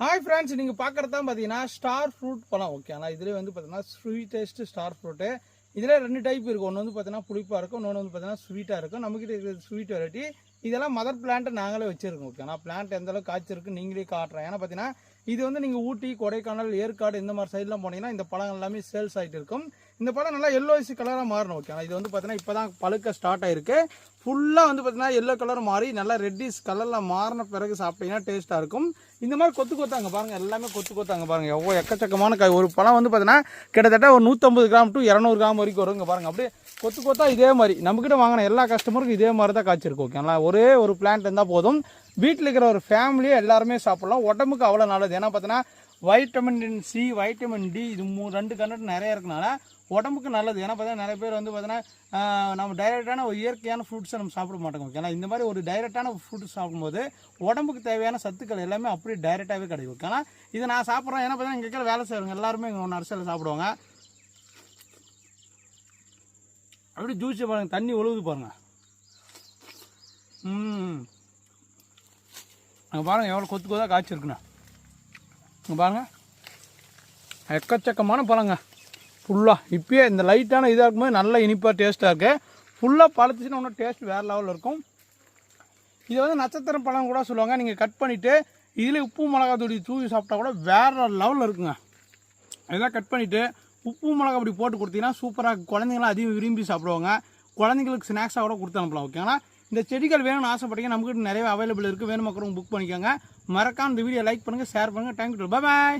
Hi friends நீங்கள் பார்க்குறது தான் பார்த்தீங்கன்னா ஸ்டார் ஃப்ரூட் பழம் ஓகே ஆனால் இதுலேயே வந்து பார்த்தீங்கன்னா ஸ்வீட்டஸ்ட் ஸ்டார் ஃப்ரூட்டு இதில் ரெண்டு டைப் இருக்கும் ஒன்று வந்து பார்த்தீங்கன்னா புளிப்பாக இருக்கும். இன்னொன்று வந்து பார்த்தீங்கன்னா ஸ்வீட்டாக இருக்கும். நம்மக்கிட்ட இருக்கிற ஸ்வீட் வெரைட்டி இதெல்லாம் மதர் பிளான்ட்டை நாங்களே வச்சுருக்கோம் ஓகே ஆனால் பிளான்ட் எந்த அளவுக்கு காய்ச்சிருக்கு நீங்களே காட்டுறோம் ஏன்னா பார்த்தீங்கன்னா இது வந்து நீங்கள் ஊட்டி கொடைக்கானல் ஏற்காடு இந்த மாதிரி சைட்லாம் போனீங்கன்னா இந்த பழங்கள் எல்லாமே சேல்ஸ் ஆகிட்டு இருக்கும். இந்த பழம் நல்லா எல்லோசி கலராக மாறணும் ஓகே ஆனால் இது வந்து பார்த்தீங்கன்னா இப்போ தான் பழுக்க ஸ்டார்ட் ஆயிருக்கு. ஃபுல்லாக வந்து பார்த்தீங்கன்னா எல்லோ கலர் மாறி நல்லா ரெட்டிஷ் கலரில் மாறின பிறகு சாப்பிட்டீங்கன்னா டேஸ்ட்டாக இருக்கும். இந்த மாதிரி கொத்து கொத்தாங்க பாருங்கள் எல்லாமே கொத்து கொத்தாங்க பாருங்கள் எவ்வளோ எக்கச்சக்கமான காய் ஒரு பழம் வந்து பார்த்தீங்கன்னா கிட்டத்தட்ட ஒரு நூற்றம்பது கிராம் டு இரநூறு கிராம் வரைக்கும் வருங்க பாருங்கள் அப்படியே கொத்து கொத்தா இதே மாதிரி நம்மக்கிட்ட வாங்கின எல்லா கஸ்டமருக்கும் இதே மாதிரி தான் காய்ச்சிருக்கு ஓகேங்களா ஒரே ஒரு பிளான்ட் இருந்தால் போதும். வீட்டில் இருக்கிற ஒரு ஃபேமிலியே எல்லாருமே சாப்பிட்லாம். உடம்புக்கு அவ்வளோ நல்லது. ஏன்னா பார்த்தீங்கன்னா வைட்டமின் சி வைட்டமின் டி இது மூ ரெண்டு கண்டென்ட் நிறைய இருக்கனால உடம்புக்கு நல்லது. ஏன்னா பார்த்தீங்கன்னா நிறைய பேர் வந்து பார்த்தீங்கன்னா நம்ம டைரெக்டான ஒரு இயற்கையான ஃப்ரூட்ஸை நம்ம சாப்பிட மாட்டோம். ஓகேங்களா இந்த மாதிரி ஒரு டைரெக்டான ஃப்ரூட்ஸ் சாப்பிடும்போது உடம்புக்கு தேவையான சத்துக்கள் எல்லாமே அப்படியே டைரெக்டாகவே கிடைக்கும். ஓகேங்களா இதை நான் சாப்பிட்றேன். ஏன்னா பார்த்தீங்கன்னா இங்கே இருக்கிற வேலை செய்வாங்க எல்லாருமே இங்கே நர்சரியில் சாப்பிடுவாங்க. அப்படியே ஜூஸ் பாருங்கள் தண்ணி ஒழுகுது பாருங்கள் ம் அங்கே பாருங்க எவ்வளோ கொத்து கொத்தாக காய்ச்சிருக்குண்ணா இங்கே பாருங்க. எக்கச்சக்கமான பழங்க. ஃபுல்லாக இப்பயே இந்த லைட்டான இதாக இருக்கும்போது நல்ல இனிப்பாக டேஸ்ட்டாக இருக்குது ஃபுல்லாக பழத்துச்சுன்னா இன்னும் டேஸ்ட் வேறு லெவலில் இருக்கும். இது வந்து நட்சத்திரம் பழம் கூட சொல்லுவாங்க. நீங்கள் கட் பண்ணிவிட்டு இதில் உப்பு மிளகா தூடி தூவி சாப்பிட்டா கூட வேறு லெவலில் இருக்குங்க. இதெல்லாம் கட் பண்ணிவிட்டு உப்பு மிளகா அப்படி போட்டு கொடுத்தீங்கன்னா சூப்பராக குழந்தைங்களாம் அதிகம் விரும்பி சாப்பிடுவாங்க. குழந்தைங்களுக்கு ஸ்நாக்ஸாக கூட கொடுத்து அனுப்பலாம் ஓகேங்களா இந்த செடிகள் வேணும்னு ஆசைப்பட்டீங்க நம்மகிட்ட நிறைய அவைலபிள் இருக்குது வேணும் மக்களும் புக் பண்ணிக்கோங்க. மறக்காம இந்த வீடியோ லைக் பண்ணுங்கள் ஷேர் பண்ணுங்கள் தேங்க்யூ பாய்